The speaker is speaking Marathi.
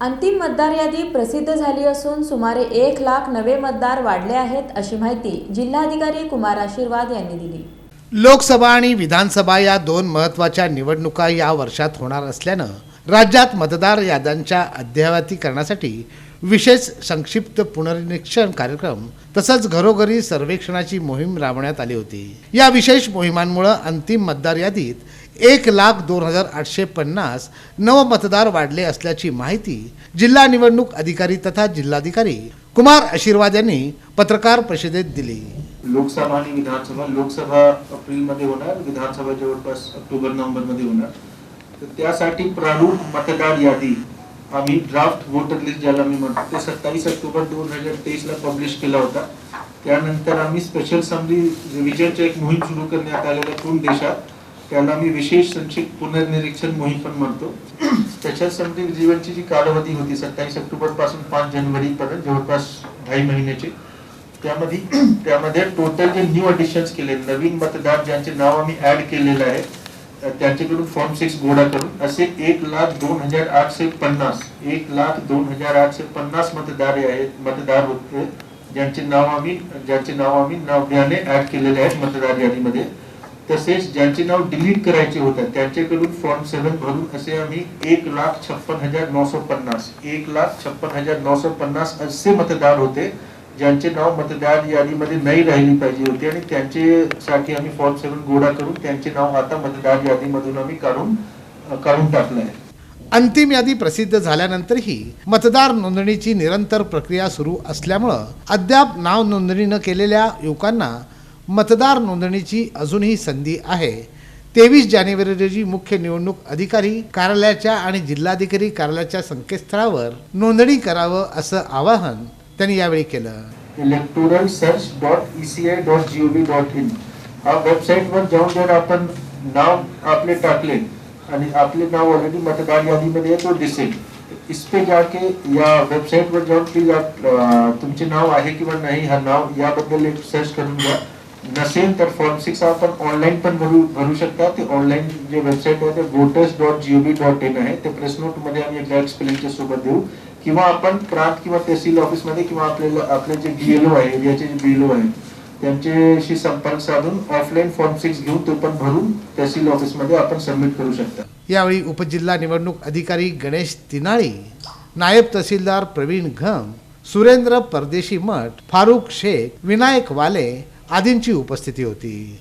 अंतिम मतदार यादी प्रसिद्ध झाली असून सुमारे एक लाख नवे मतदार वाढले आहेत अशी माहिती जिल्हाधिकारी कुमार आशीर्वाद यांनी दिली. लोकसभा आणि विधानसभा या दोन महत्त्वाच्या निवडणुका या वर्षात होणार असल्यानं राज्यात मतदार याद्यांच्या अद्ययावतीकरणासाठी विशेष संक्षिप्त पुनर्निरीक्षण कार्यक्रम तसंच घरोघरी सर्वेक्षणाची मोहीम राबवण्यात आली होती. या विशेष मोहिमांमुळे अंतिम मतदार यादीत एक लाख दोन हजार आठशे पन्नास नवमतदार वाढले असल्याची माहिती जिल्हा निवडणूक अधिकारी तथा जिल्हाधिकारी कुमार आशीर्वाद यांनी पत्रकार परिषदेत दिली. लोकसभा आणि विधानसभा लोकसभा एप्रिलमध्ये होणार विधानसभा जवळपास ऑक्टोबर नोव्हेंबरमध्ये होणार. तर त्यासाठी प्रारूप मतदार यादी आम्ही ड्राफ्ट वोटर लिस्ट ज्याला मी म्हणतो ते सत्तावीस ऑक्टोबर दोन हजार तेवीसला पब्लिश केला होता. त्यानंतर आम्ही स्पेशल समरी रिव्हिजनची एक मोहीम सुरू करण्यात आलेल्या पूर्ण देशात. त्याला आम्ही विशेष संक्षिप्त पुनर्निरीक्षण मोहीम पण म्हणतो. स्पेशल समरी रिव्हिजनची जी कालावधी होती सत्तावीस ऑक्टोबरपासून पाच जानेवारी पर्यंत जवळपास ढाई महिन्याची त्यामध्ये त्यामध्ये टोटल जे न्यू अडिशन्स केले नवीन मतदार ज्यांचे नाव आम्ही ऍड केलेलं आहे त्यांच्याकडून फॉर्म सिक्स गोळा करून असे एक लाख दोन हजार आठशे पन्नास एक लाख दोन हजार आठशे पन्नास मतदार आहेत मतदार होते ज्यांचे नाव आम्ही ज्यांचे नाव आम्ही नव्याने ऍड केलेले आहेत मतदार यादीमध्ये. तसेच ज्यांचे नाव डिलीट करायचे होते त्यांच्याकडून फॉर्म सेव्हन भरून असे आम्ही एक लाख छप्पन हजार नऊशे पन्नास एक लाख छप्पन हजार नऊशे पन्नास असे मतदार होते. ज्यांचे नाव मतदार यादीमध्ये नाही राहिली पाहिजे होती आणि त्यांच्यासाठी आम्ही फॉर्म सेवन गोळा करून त्यांचे नाव आता मतदार यादीमधून आम्ही काढून काढून टाकलं आहे. अंतिम यादी प्रसिद्ध झाल्यानंतरही मतदार नोंदणीची निरंतर प्रक्रिया सुरू असल्यामुळं अद्याप नाव नोंदणी न केलेल्या युवकांना मतदार नोंदणीची अजूनही संधी आहे. तेवीस जानेवारी रोजी मुख्य निवडणूक अधिकारी कार्यालयाच्या आणि जिल्हाधिकारी कार्यालयाच्या संकेतस्थळावर नोंदणी करावं असं आवाहन त्यांनी यावेळी केलं. Electoral search dot ECI dot G O V dot in हा वेबसाईटवर जाऊन जर आपण नाव आपले टाकले आणि आपले नाव ऑलरेडी मतदार यादीमध्ये तो दिसेल. इस पे जाके या वेबसाईट वर जाऊन प्लीज तुमचे नाव आहे किंवा नाही हा नाव याबद्दल एक सर्च करून घ्या. नसेल तर फॉर्म सिक्स आपण ऑनलाईन पण भरू भरू शकता. ते ऑनलाईन जे वेबसाईट आहे ते voters dot G O V dot in आहे. ते प्रेस नोटमध्ये आम्ही एक्झॅक्ट स्पेलिंगच्या सोबत देऊ. किंवा आपण प्रांत किंवा तहसील ऑफिसमध्ये किंवा आपल्याला आपले जे बीएलओ आहे एरियाचे जे बीएलओ आहे त्यांच्याशी संपर्क साधून ऑफलाईन फॉर्म सिक्स घेऊन तो पण भरून तहसील ऑफिसमध्ये आपण सबमिट करू शकता. यावेळी उपजिल्हा निवडणूक अधिकारी गणेश तिनाळी नायब तहसीलदार प्रवीण घम सुरेंद्र परदेशी मठ फारुख शेख विनायक वाले आदींची उपस्थिती होती.